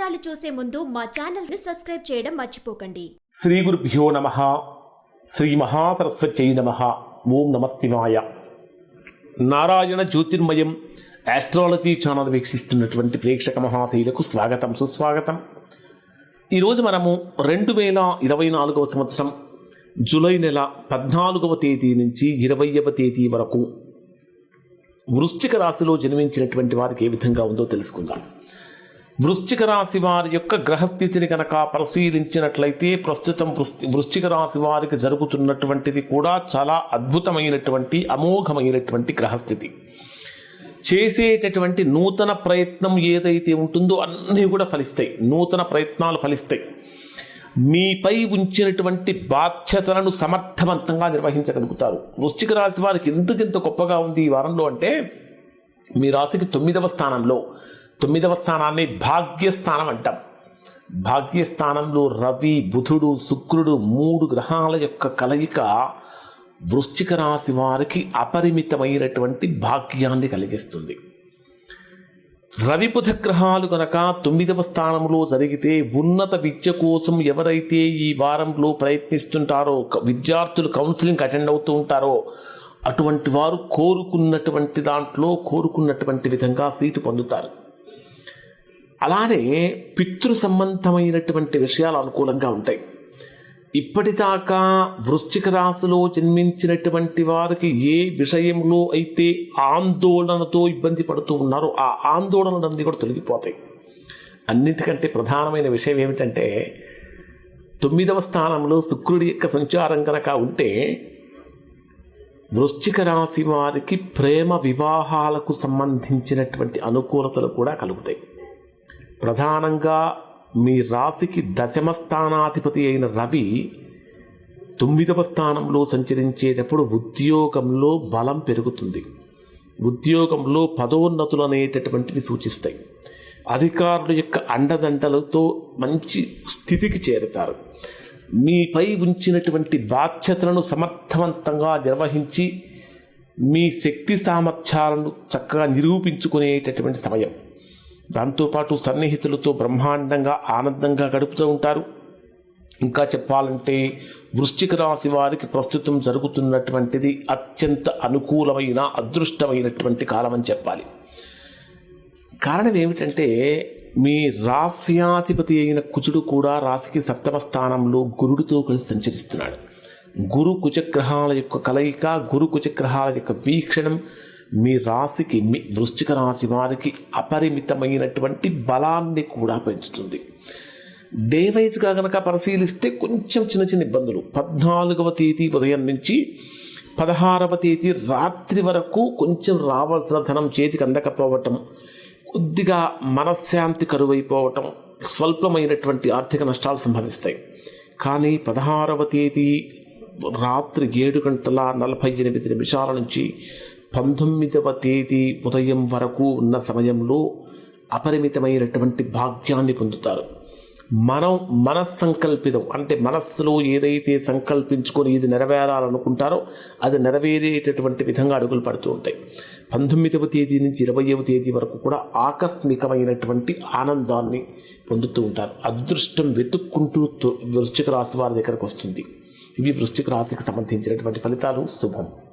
వివరాలు చూసే ముందు మా ఛానల్ను సబ్స్క్రైబ్ చేయడం మర్చిపోకండి. శ్రీ గురుభ్యో నమ. శ్రీ మహాసరస్వత్యై నమ. ఓం నమ శివాయ. నారాయణ జ్యోతిర్మయం ఆస్ట్రాలజీ ఛానల్ వీక్షిస్తున్నటువంటి ప్రేక్షక మహాశైలకు స్వాగతం సుస్వాగతం. ఈరోజు మనము రెండు వేల ఇరవై నాలుగవ సంవత్సరం జూలై నెల పద్నాలుగవ తేదీ నుంచి ఇరవైవ తేదీ వరకు వృశ్చిక రాశిలో జన్మించినటువంటి వారికి ఏ విధంగా ఉందో తెలుసుకుందాం. వృశ్చిక రాశి వారి యొక్క గ్రహస్థితిని కనుక పరిశీలించినట్లయితే ప్రస్తుతం వృశ్చిక రాశి వారికి జరుగుతున్నటువంటిది కూడా చాలా అద్భుతమైనటువంటి అమోఘమైనటువంటి గ్రహస్థితి. చేసేటటువంటి నూతన ప్రయత్నం ఏదైతే ఉంటుందో అన్నీ కూడా ఫలిస్తాయి. నూతన ప్రయత్నాలు ఫలిస్తాయి. మీపై ఉంచినటువంటి బాధ్యతలను సమర్థవంతంగా నిర్వహించగలుగుతారు. వృశ్చిక రాశి వారికి ఎందుకు ఇంత గొప్పగా ఉంది ఈ వారంలో అంటే మీ రాశికి తొమ్మిదవ స్థానంలో తొమ్మిదవ స్థానాన్ని భాగ్యస్థానం అంటాం. భాగ్యస్థానంలో రవి బుధుడు శుక్రుడు మూడు గ్రహాల యొక్క కలయిక వృశ్చిక రాశి వారికి అపరిమితమైనటువంటి భాగ్యాన్ని కలిగిస్తుంది. రవి బుధ గ్రహాలు కనుక తొమ్మిదవ స్థానంలో జరిగితే ఉన్నత విద్య కోసం ఎవరైతే ఈ వారంలో ప్రయత్నిస్తుంటారో విద్యార్థులు కౌన్సిలింగ్ అటెండ్ అవుతూ ఉంటారో అటువంటి వారు కోరుకున్నటువంటి దాంట్లో కోరుకున్నటువంటి విధంగా సీటు పొందుతారు. అలానే పితృ సంబంధమైనటువంటి విషయాలు అనుకూలంగా ఉంటాయి. ఇప్పటిదాకా వృశ్చిక రాశిలో జన్మించినటువంటి వారికి ఏ విషయంలో అయితే ఆందోళనతో ఇబ్బంది పడుతూ ఉన్నారో ఆ ఆందోళనలన్నీ కూడా తొలగిపోతాయి. అన్నిటికంటే ప్రధానమైన విషయం ఏమిటంటే తొమ్మిదవ స్థానంలో శుక్రుడి యొక్క సంచారం కనుక ఉంటే వృశ్చిక రాశి వారికి ప్రేమ వివాహాలకు సంబంధించినటువంటి అనుకూలతలు కూడా కలుగుతాయి. ప్రధానంగా మీ రాశికి దశమ స్థానాధిపతి అయిన రవి తొమ్మిదవ స్థానంలో సంచరించేటప్పుడు ఉద్యోగంలో బలం పెరుగుతుంది. ఉద్యోగంలో పదోన్నతులు అనేటటువంటివి సూచిస్తాయి. అధికారుల యొక్క అండదండలతో మంచి స్థితికి చేరుతారు. మీపై ఉంచినటువంటి బాధ్యతలను సమర్థవంతంగా నిర్వహించి మీ శక్తి సామర్థ్యాలను చక్కగా నిరూపించుకునేటటువంటి సమయం. దాంతోపాటు సన్నిహితులతో బ్రహ్మాండంగా ఆనందంగా గడుపుతూ ఉంటారు. ఇంకా చెప్పాలంటే వృశ్చిక రాశి వారికి ప్రస్తుతం జరుగుతున్నటువంటిది అత్యంత అనుకూలమైన అదృష్టమైనటువంటి కాలం అని చెప్పాలి. కారణం ఏమిటంటే మీ రాస్యాధిపతి అయిన కుజుడు కూడా రాశికి సప్తమ స్థానంలో గురుడితో కలిసి సంచరిస్తున్నాడు. గురు కుచగ్రహాల యొక్క కలయిక గురు కుచగ్రహాల యొక్క వీక్షణం మీ రాశికి మీ వృశ్చిక రాశి వారికి అపరిమితమైనటువంటి బలాన్ని కూడా పెంచుతుంది. డే వైజ్గా కనుక పరిశీలిస్తే కొంచెం చిన్న చిన్న ఇబ్బందులు. పద్నాలుగవ తేదీ ఉదయం నుంచి పదహారవ తేదీ రాత్రి వరకు కొంచెం రావాల్సిన ధనం చేతికి అందకపోవటం కొద్దిగా మనశ్శాంతి కరువైపోవటం స్వల్పమైనటువంటి ఆర్థిక నష్టాలు సంభవిస్తాయి. కానీ పదహారవ తేదీ రాత్రి ఏడు గంటల నలభై ఎనిమిది నిమిషాల నుంచి పంతొమ్మిదవ తేదీ ఉదయం వరకు ఉన్న సమయంలో అపరిమితమైనటువంటి భాగ్యాన్ని పొందుతారు. మనం మనస్సంకల్పితం అంటే మనస్సులో ఏదైతే సంకల్పించుకొని ఇది నెరవేరాలనుకుంటారో అది నెరవేరేటటువంటి విధంగా అడుగులు పడుతూ ఉంటాయి. పంతొమ్మిదవ తేదీ నుంచి ఇరవయవ తేదీ వరకు కూడా ఆకస్మికమైనటువంటి ఆనందాన్ని పొందుతూ ఉంటారు. అదృష్టం వెతుక్కుంటూ వృశ్చిక రాశి వారి దగ్గరకు వస్తుంది. ఇవి వృశ్చిక రాశికి సంబంధించినటువంటి ఫలితాలు. శుభం.